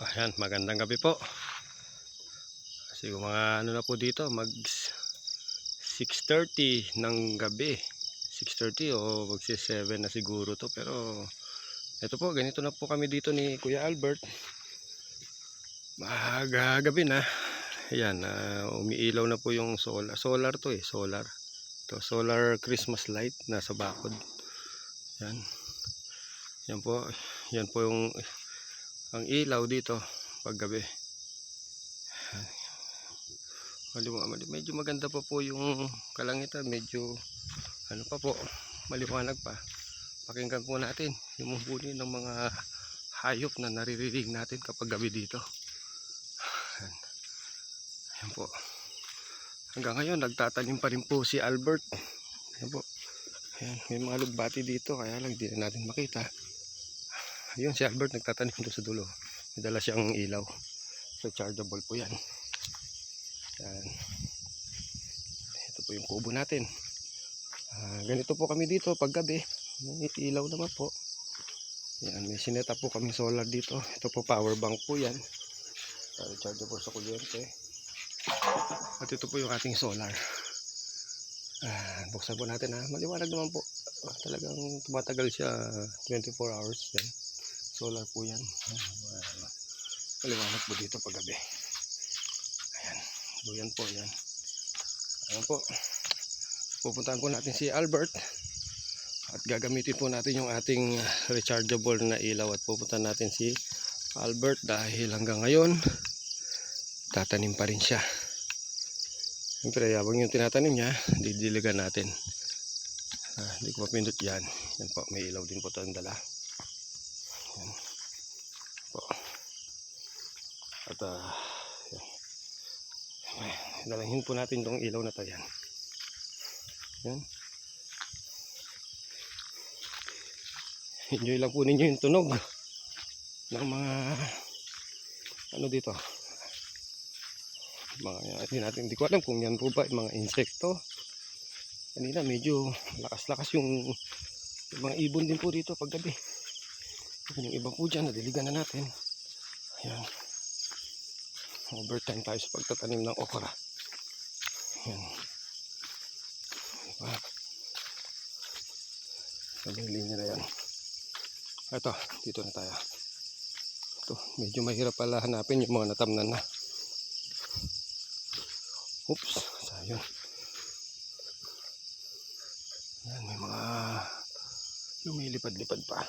Ayan, magandang gabi po. Kasi mga ano na po dito, mag 6.30 ng gabi. 6.30 o mag 7 na siguro to. Pero ito po, ganito na po kami dito ni Kuya Albert. Magagabi na. Ayan, ah, umiilaw na po yung solar. Solar to eh, solar. To solar Christmas light nasa bakod. Yan. Yan po, yan po yung ang ilaw dito paggabi. Medyo maganda pa po yung kalangitan, medyo ano pa po, maliwanag pa. Pakinggan po natin yung huni ng mga hayop na naririnig natin kapag gabi dito. Ayan. Po. Hanggang ngayon, nagtatanim pa rin po si Albert. Ayan po. Ayan, may mga lugbati dito, kaya lang na natin makita. Ayun, si Albert nagtatanim doon sa dulo. May siyang ilaw. Rechargeable po yan. Yan. Ito po yung kubo natin. Ah, ganito po kami dito pag gabi. May ilaw naman po. Yan, may sineta po kami solar dito. Ito po power bank po yan. Ah, rechargeable sa kuryente. At ito po yung ating solar. Ah, buksan po natin ha. Maliwanag naman po. Ah, talagang tumatagal siya 24 hours yan. Solar po yan. Ah, Maliwanag po dito pag gabi. Ayan. So yan po yan. Ayan po. Pupuntahan po natin si Albert. At gagamitin po natin yung ating rechargeable na ilaw. At pupuntahan natin si Albert dahil hanggang ngayon tatanim pa rin siya. Siyempre, habang yung tinatanim niya, didiligan natin. Ah, hindi ko mapindot yan. Yan po, may ilaw din po ang dala. Yan. Po. At, ah, yan. Po natin itong ilaw na to yan. Yan. Enjoy lang po ninyo yung tunog ng mga ano dito mga hindi natin hindi ko alam kung yan po ba yung mga insekto kanina medyo lakas-lakas yung, yung mga ibon din po dito pag gabi yung iba po dyan nadiligan na natin. Ayan. Overtime tayo sa pagtatanim ng okra. Ayan. Diba sabing linya na yan. Ito dito na tayo. Ito medyo mahirap pala hanapin yung mga natamnan na. Oops sayang. Yan may mga lumilipad-lipad pa